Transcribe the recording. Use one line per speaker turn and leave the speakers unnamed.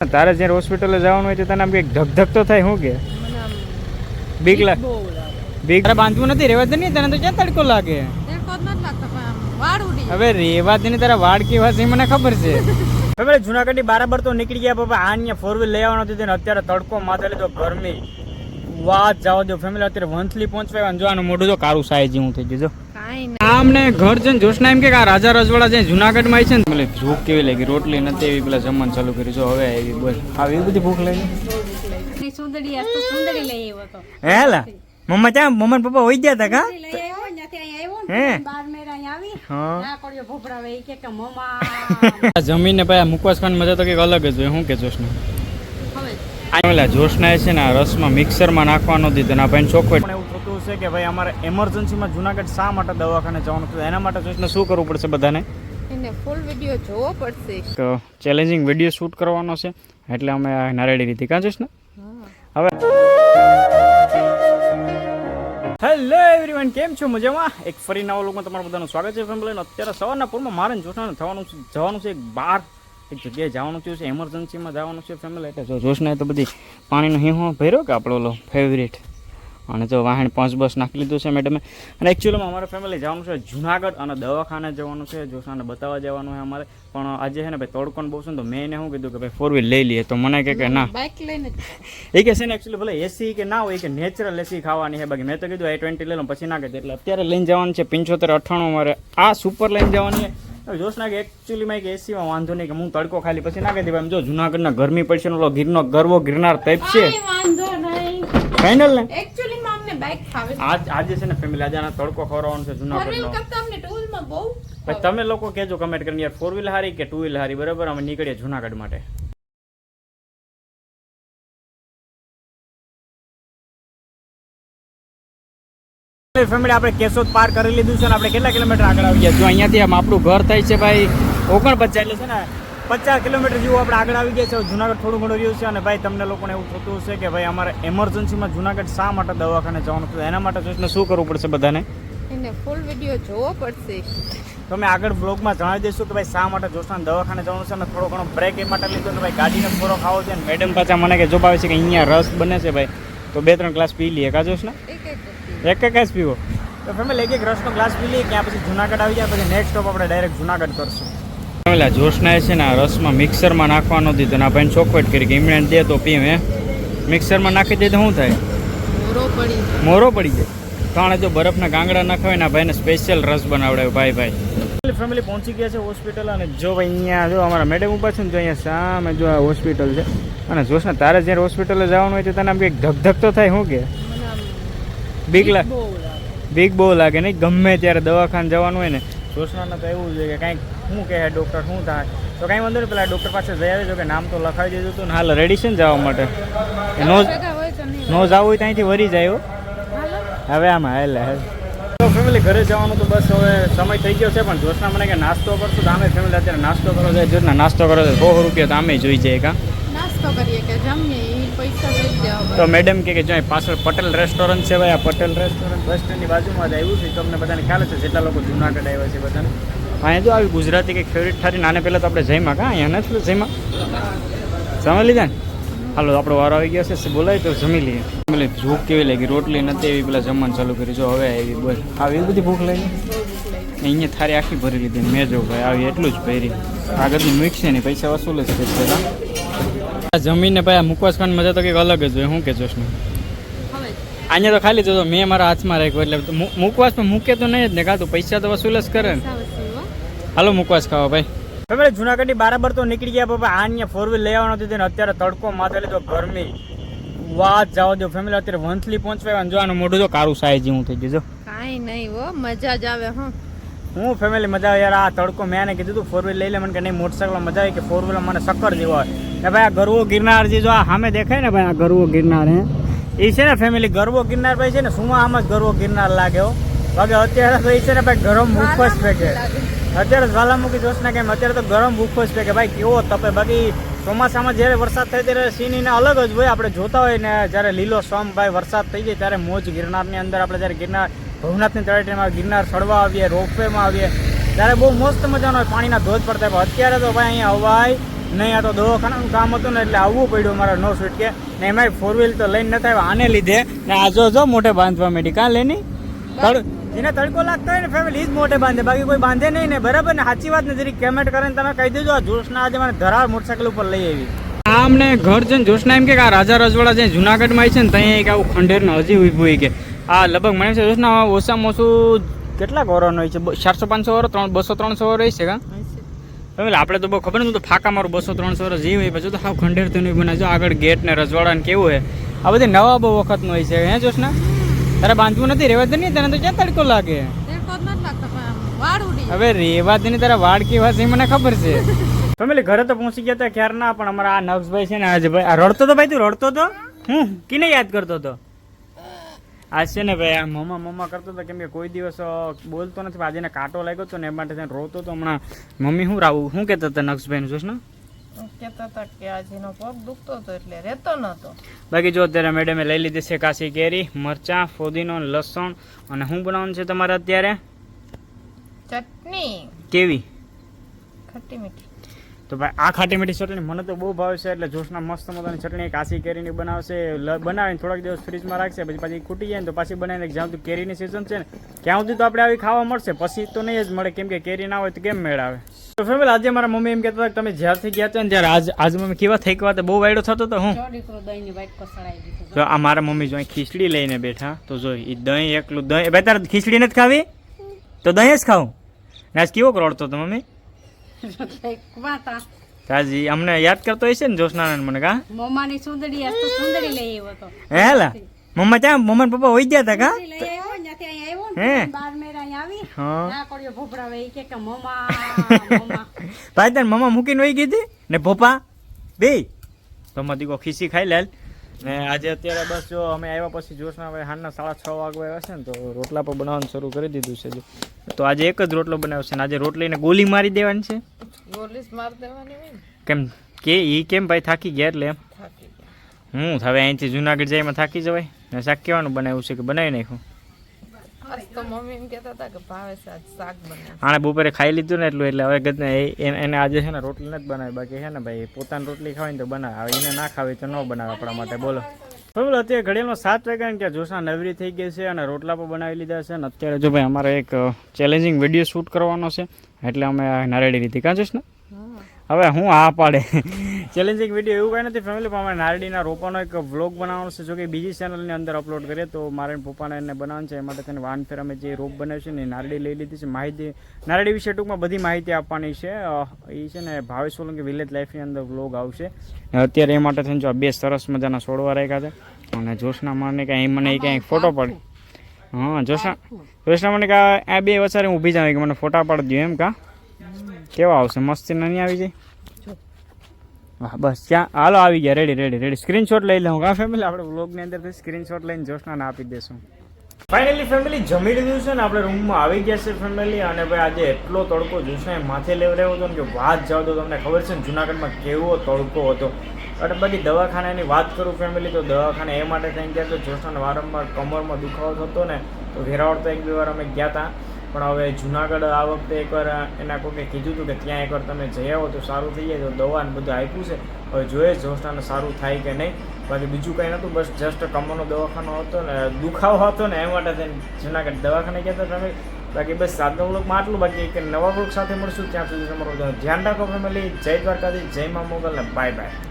તારે જ્યારે હોસ્પિટલે જવાનું હોય તો તને આમ કંઈક ધક તો થાય શું કે? બીક લાગે બીક તારે બાંધવું નથી રેવા દે નહીં તને તો ક્યાં તડકો લાગે? હવે રેવા દે તારા વાળ કેવા છે મને ખબર છે. હવે જુનાગઢની બરાબર તો નીકળી ગયા બાબા આ અહીંયા ફોર વ્હીલ લેવાનો હતી તેને અત્યારે તડકો માથે લીધો ગરમી. વાત જવા દો ફેમિલી અત્યારે વંથલી પહોંચવા જોવાનું મોઢું તો કારું સાહેબ જેવું થઈ ગયું જો. આમને ઘર જઈને જોશના એમ કે આ રાજા રજવાડા જે જુનાગઢમાં છે ને એટલે ભૂખ કેવી લાગી? રોટલી નથી એવી પેલા જમવાનું ચાલુ કરી જો હવે આવી બોલ આવી એવી બધી ભૂખ લાગી?
સુંદરી સુંદરી લઈ આવ્યો તો
હે મમ્મા ત્યાં મમ્મા ને પપ્પા હોઈ ગયા હતા કા? જમીને પછી મુકવાસ ખાન મજા તો કંઈક અલગ જ હોય. શું કે જોશના? જોશના છે ને આ રસમાં મિક્સરમાં નાખવાનો દીધો ને આ ભાઈ ચોખવટ. થતું છે કે ભાઈ અમારે એમરજન્સીમાં જુનાગઢ શા માટે દવાખાને જવાનું હતું? એના માટે જોઈશને શું કરવું પડશે બધાને?
એને ફૂલ વીડિયો જોવો પડશે.
તો ચેલેન્જિંગ વીડિયો શૂટ કરવાનો છે. એટલે અમે નારેડી રીતે કાં જોશ ને? હવે હેલો એવરીવન કેમ છો? મજામાં? એક ફરી નવા લોકમાં તમારું બધાનું સ્વાગત છે ફેમિલી અત્યારે સવારના પૂરમાં મારે જોશનાને થવાનું છે જવાનું છે એક બહાર એક જગ્યાએ જવાનું થયું છે એમરજન્સીમાં જવાનું છે ફેમિલી એટલે જો જોશને તો બધી પાણીનો હિંહો ભર્યો કે આપણો ઓલો ફેવરેટ અને જો વાહણ પાંચ બસ નાખી લીધું છે મેડમે. અને એકચ્યુઅલીમાં અમારે ફેમિલી જવાનું છે જુનાગઢ અને દવાખાને જવાનું છે. જોશાને બતાવવા જવાનું છે અમારે. પણ આજે છે ને ભાઈ તોડકોણ બહુ છે ને તો મેં એને શું કીધું કે ભાઈ ફોર વ્હીલ લઈ લઈએ. તો મને કે ના.
બાઇક લઈને
એ કે છે ને એકચ્યુઅલી ભલે એસી કે ના હોય કે નેચરલ એસી ખાવાની છે. બાકી મેં તો કીધું આઈ ટ્વેન્ટી લઈ લઉં પછી ના કીધું. એટલે અત્યારે લઈને જવાનું છે પંચોતેર અઠ્ઠાણું અમારે. આ સુપર લઈને જવાની છે. જોશ ના કે એકચ્યુઅલીમાં કે એસીમાં વાંધો નહીં કે હું તડકો ખાલી પછી ના કહેતી ભાઈ જો જુનાગઢના ગરમી પડશે ઓલો ગીરનો ગરવો ગિરનાર ટાઈપ છે. ફાઇનલ ને?
એકચ્યુઅલી માં અમને બાઇક ફાવે.
આજ આજે છે ને ફેમિલી આજે આના તડકો ખવડાવવાનો છે જુનાગઢનો.
કરતા અમને ટુ વ્હીલમાં બહુ
પછી તમે લોકો કહેજો કમેન્ટ કરીને યાર ફોર વ્હીલ હારી કે ટુ વ્હીલ હારી? બરાબર? અમે નીકળીએ જુનાગઢ માટે. ફેમિલી આપણે કેશોદ પાર કરી લીધું છે ને આપણે કેટલા કિલોમીટર આગળ આવી ગયા? જો અહીંયાથી આમ આપણું ઘર થાય છે ભાઈ ઓગણપચાસ એટલે છે ને પચાસ કિલોમીટર જેવું આપણે આગળ આવી ગયા છે. જુનાગઢ થોડું ઘણું રહ્યું છે અને ભાઈ તમને લોકોને એવું થતું હશે કે ભાઈ અમારે એમરજન્સીમાં જુનાગઢ શા માટે દવાખાને જવાનું હતું? એના માટે જોઈને શું કરવું પડશે બધાને?
એને ફૂલ વીડિયો જોવો પડશે.
તમે આગળ બ્લોગમાં જણાવી દઈશું કે ભાઈ શા માટે જોશના દવાખાને જવાનું છે અને થોડો ઘણો બ્રેક એ માટે લીધો ને ભાઈ ગાડીને પૂરો ખાવો છે અને મેડમ પાછા મને કે જો આવે છે કે અહીંયા રસ બને છે ભાઈ તો બે ત્રણ ગ્લાસ પી લઈએ કા જોશ ને?
એક એક
જ પીવો. તો ફેમિલી એક એક રસનો ગ્લાસ પી લઈએ ત્યાં પછી જુનાગઢ આવી જાય પછી નેક્સ્ટ સ્ટોપ આપણે ડાયરેક્ટ જુનાગઢ કરશું. ફેમિલી જોશના છે ને આ રસમાં મિક્સરમાં નાખવાનો દીધો ને આપણે ભાઈને ચોખવટ કરી કે ઇમરાન દે તો પીવે હે મિક્સરમાં નાખી દે તો શું થાય?
મોરો પડી
મોરો પડી જાય. કારણ જો બરફના ગાંગડા નાખાવે ને ભાઈને સ્પેશિયલ રસ બનાવડાવ્યો ભાઈ ભાઈ. ફેમિલી પહોંચી ગયા છે હોસ્પિટલ અને જો ભાઈ અહીંયા જો અમારા મેડમ ઊભા છે ને જો અહીંયા સામે જો આ હોસ્પિટલ છે. અને જોશ ને તારે જ્યારે હોસ્પિટલે જવાનું હોય તો તને આમ કંઈક ધક તો થાય શું કે? બીક લાગે. બીક બહુ લાગે નહીં ગમે ત્યારે દવાખાને જવાનું હોય ને જોશનાને તો એવું છે કે કાંઈક શું કહે ડૉક્ટર શું થાય? તો કાંઈ વાંધો નહીં પેલા ડૉક્ટર પાસે જઈ આવે કે નામ તો લખાવી દીધું હતું ને હાલ રેડી છે ને જવા માટે? નો
ભેગા હોય તો
નો જવું હોય ત્યાંથી વરી જાય હવે આમાં હાલ હાલ. તો ફેમિલી ઘરે જવાનું તો બસ હવે સમય થઈ ગયો છે પણ જોશના મને કે નાસ્તો કરશું. તો આમે ફેમિલી અત્યારે નાસ્તો કરો જાય જોશના નાસ્તો કરો છે સો રૂપિયા તો આમે જોઈ જાય કા
નાસ્તો કરીએ કે જમીએ
તો મેડમ કે કે જો પાછળ પટેલ રેસ્ટોરન્ટ છે ભાઈ આ પટેલ રેસ્ટોરન્ટ? બસ સ્ટેન્ડની બાજુમાં જ આવ્યું છે. તમને બધાને ખ્યાલ છે જેટલા લોકો જુનાગઢ આવ્યા છે બધાને. અહીંયા જો આવી ગુજરાતી કંઈક ફેવરિટ થારી નાને પહેલાં તો આપણે જઈમાં કાં? અહીંયા નથી જઈમાં જમી લીધા ને? હાલો આપણો વારો આવી ગયો છે. બોલાય તો જમી લઈએ. એટલે ભૂખ કેવી લાગી? રોટલી નથી એવી પેલા જમવાનું ચાલુ કરી જો હવે આવી બોલ આવી બધી ભૂખ લાગી? અહીંયા થારી આખી ભરી લીધી. મેં જો ભાઈ આવી એટલું જ ભરી. આગળની મૂકશે ને પૈસા વસૂલ જ કરશે કા ને જમીને ભાઈ આ મુકવાસ ખાન મજા તો કંઈક અલગ જ હોય. શું કે જોશ અહીંયા તો ખાલી જો મેં મારા હાથમાં રાખ્યો એટલે મુકવાસ મુકવાસમાં મૂકે તો નહીં જ ને કાતું પૈસા તો વસૂલ જ કરે ને. હાલો મુકવાસ ખાવા ભાઈ. હવે જુનાગઢની બરાબર તો નીકળી ગયા આ અહીંયા ફોર વ્હીલ લઈ આવવાનો હતી ને અત્યારે તડકો માથે લીધો ગરમી. વાત જાવ દો ફેમિલી અત્યારે વંથલી પહોંચવા જોવાનું મોઢું તો કારું સાય જેવું થઈ ગયું જો.
કાંઈ નહીં હો મજા જ આવે હં.
હું ફેમિલી મજા આવે યાર આ તડકો મેં એને કીધું તું ફોર વ્હીલ લઈ લે મને કે નહીં મોટરસાઇકલમાં મજા આવે કે ફોર વ્હીલર મને સક્કર જેવો હોય કે ભાઈ આ ગરવો ગિરનાર જે જો આ સામે દેખાય ને ભાઈ આ ગરવો ગિરનાર હે? એ છે ને ફેમિલી ગરવો ગિરનાર ભાઈ છે ને શું આમ જ ગરવો ગિરનાર લાગે હો? બાકી અત્યારે તો એ છે ને ભાઈ ગરમ ભૂખ જ ફેંકે અત્યારે જ્વાલામુખી જોશ ને કેમ અત્યારે તો ગરમ ભૂખ જ ફેંકે ભાઈ કેવો તપે. બાકી ચોમાસામાં જ્યારે વરસાદ થાય ત્યારે સીન એને અલગ જ હોય. આપણે જોતા હોય ને જ્યારે લીલો સોમ ભાઈ વરસાદ થઈ જાય ત્યારે મોજ ગિરનારની અંદર આપણે જ્યારે ગિરનાર ભવનાથની તળેટીમાં ગિરનાર ચડવા આવીએ રોપવેમાં આવીએ ત્યારે બહુ મસ્ત મજાનો હોય. પાણીના ધોધ પડતા અત્યારે તો ભાઈ અહીંયા હવાય નહીં આ તો દવાખાનાનું કામ હતું ને એટલે આવવું પડ્યું મારા નો સ્વીટ કે. ને એમાંય ફોર વ્હીલ તો લઈને નતા આવ્યા. આને લીધે ને આ જો જો મોટે બાંધવા માંડી. કાં લેની? એને જેને તડકો લાગતો હોય ને ફેમિલી જ મોટે બાંધે. બાકી કોઈ બાંધે નહીં ને બરાબર ને? સાચી વાત ને? જરી કમેન્ટ કરીને તમે કહી દેજો આ જોશના આજે મને ધરાર મોટરસાઇકલ ઉપર લઈ આવી. આ અમને ઘર જઈને જોશના એમ કે આ રાજા રજવાડા જે જુનાગઢમાં આવી છે ને ત્યાં એક આવું ખંડેર હજી ઊભું હોય કે. આ લગભગ મને છે જોશના ઓછામાં ઓછું કેટલા વર્ષનો હોય છે? ચારસો પાંચસો વર્ષ ત્રણ બસો ત્રણસો વર્ષ હોય છે કાં? હવે આપણે તો બહુ ખબર નહીં તો ફાકા મારું બસો ત્રણસો વર્ષ જીવ હોય પછી તો હાવ ખંડેર તો નહીં બનાવજો આગળ ગેટ ને રજવાડા ને કેવું હોય. આ બધી નવા બહુ વખતનું હોય છે. હે જોશના? તારે બાંધવું નથી રેવા દે નહીં તને તો ક્યાં તડકો લાગે. હવે રેવા દે તારા વાળ કેવા છે મને ખબર છે. ફેમિલી ઘરે તો પહોંચી ગયા હતા ક્યારના? પણ અમારા આ નવસભાઈ છે ને આજે ભાઈ રડતો તો ભાઈ તું રડતો તો? હું કિને યાદ કરતો હતો? આજ છે ને ભાઈ આ મમ્મા મમ્મા કરતો હતો કેમ કે કોઈ દિવસ બોલતો નથી આજે એને કાંટો લાગ્યો હતો ને એ માટે રોતો તો હમણાં મમ્મી શું રાવું શું કહેતા હતા નક્ષભાઈ જોશ ને?
કહેતા હતા કે આજે પગ દુખતો હતો એટલે રહેતો નતો
બાકી જો અત્યારે મેડમે લઈ લીધી છે કાશી કેરી મરચાં ફોદીનો લસણ અને શું બનાવવાનું છે તમારે અત્યારે?
ચટણી.
કેવી?
ખટ્ટી મીઠી.
તો ભાઈ આ ખાટી મીઠી ચટણી મને તો બહુ ભાવે છે એટલે જોશના મસ્ત મજાની ચટણી કાચી કેરીની બનાવશે બનાવીને થોડાક દિવસ ફ્રીજમાં રાખશે પછી પાછી ખૂટી જાય ને તો પાછી બનાવીને જ્યાં સુધી કેરીની સિઝન છે ને ક્યાં સુધી તો આપણે આવી ખાવા મળશે પછી તો નહીં જ મળે કેમ કે કેરી ના હોય તો કેમ મેળ આવે તો ફેમિલી આજે મારા મમ્મી એમ કહેતા હતા તમે જ્યારથી ગયા હતા ને ત્યારે આજ આજ મમ્મી કેવા થઈ ગયા બહુ વાયડો થતો હતો હું? તો આ મારા મમ્મી જો ખીચડી લઈને બેઠા તો જો એ દહીં એકલું દહીં ભાઈ તારે ખીચડી નથી ખાવી? તો દહીં જ ખાવું ને આજ કેવો કરોડતો હતો મમ્મી? તાજી અમને યાદ કરતો હશે ને જોશનાનંદ મને કા?
મમ્માની સુંદરી આજ તો સુંદરી લઈ આવ્યો હતો.
હે લા? મમ્મા ત્યાં મમ્મા ને પપ્પા હોઈ ગયા હતા કા? ભાઈ તાર મમ્મા મૂકીને વહી ગઈ હતી? ને પપ્પા બે તો દીકો ખીસી ખાઈ લે ને આજે અત્યારે બસ જો અમે આવ્યા પછી જોશના ભાઈ હાલના સાડા છ વાગવા આવ્યા છે ને તો રોટલા પણ બનાવવાનું શરૂ કરી દીધું છે જો. તો આજે એક જ રોટલો બનાવશે ને આજે રોટલીને ગોલી મારી દેવાની છે.
ગોલી મારી દેવાની
કેમ કે એ કેમ ભાઈ થાકી ગયા એટલે એમ? હું હવે અહીંથી જુનાગઢ જાય એમાં થાકી જવાય. ને શાક કેવાનું બનાવ્યું છે કે બનાવી નાખ્યું? આણે બપોરે ખાઈ લીધું ને એટલું એટલે હવે ગત એને આજે છે ને રોટલી નથી બનાવી બાકી છે ને ભાઈ પોતાની રોટલી ખાવી તો બનાવે એને ના ખાવી તો ન બનાવે આપણા માટે બોલો. બરાબર અત્યારે ઘડિયાળમાં સાત વાગ્યા ને ત્યાં જોશા નવરી થઈ ગઈ છે અને રોટલા પણ બનાવી લીધા છે અને અત્યારે જો ભાઈ અમારે એક ચેલેન્જિંગ વીડિયો શૂટ કરવાનો છે એટલે અમે નારેડી રીતે કાં જોશ ને હવે હું આ પાડે. ચેલેન્જિંગ વીડિયો એવું કાંઈ નથી ફેમિલી પણ અમારે નારડીના રોપાનો એક વ્લોગ બનાવવાનો છે. જો કે બીજી ચેનલની અંદર અપલોડ કરીએ તો મારે પપ્પાને એને બનાવવાનું છે. એ માટે તેને વાન ફેર અમે જે રોપ બનાવ્યું છે ને નારડી લઈ લીધી છે. માહિતી, નારડી વિશે ટૂંકમાં બધી માહિતી આપવાની છે. એ છે ને ભાવેશ સોલંકી વિલેજ લાઈફની અંદર વ્લોગ આવશે. અત્યારે એ માટે થઈને જો બે સરસ મજાના છોડવા રાખ્યા છે. અને જોશના મને કાંઈ મને ક્યાંય ફોટો પડે હા, જોશના જોશના મને કા આ બે વસારે હું ઊભી જાઉં કે મને ફોટા પાડી દઉં એમ કા? કેવા આવશે? મસ્તી નહીં આવી જાય. હા બસ, ત્યાં, હાલો, આવી ગયા રેડી રેડી રેડી સ્ક્રીનશોટ લઈ લઉં. કા ફેમિલી આપણે વ્લોગની અંદરથી સ્ક્રીનશોટ લઈને જોશનાને આપી દઈશું ફાઇનલી ફેમિલી જમી લીધું છે ને, આપણે રૂમમાં આવી ગયા છે ફેમિલી અને ભાઈ આજે એટલો તડકો જોશે માથે લેવડાવ્યો હતો કે વાત જાવ તો તમને ખબર છે ને, જુનાગઢમાં કેવો તડકો હતો. અને બાકી દવાખાનાની વાત કરું ફેમિલી તો દવાખાને એ માટે થઈને ગયા તો જોશનાને વારંવાર કમરમાં દુખાવો થતો ને, તો ઘેરાવડ તો એક બે વાર અમે ગયા હતા પણ હવે જુનાગઢ આ વખતે એકવાર એના કોકે કીધું હતું કે ત્યાં એકવાર તમે જઈ આવો તો સારું થઈ જાય, તો દવા ને બધું આપ્યું છે. હવે જોઈએ જોસ્ટાને સારું થાય કે નહીં. બાકી બીજું કંઈ નહોતું, બસ જસ્ટ કમરનો દવાખાનો હતો ને, દુખાવો હતો ને એ માટે થઈને જુનાગઢ દવાખાને ગયા હતા તમે. બાકી બસ સાતનો વ્લોગમાં આટલું, બાકી એક નવા વ્લોગ સાથે મળશું. ત્યાં સુધી તમારું ધ્યાન રાખો, ફેમિલી. જય દ્વારકાથી જય મા મોગલ ને બાય બાય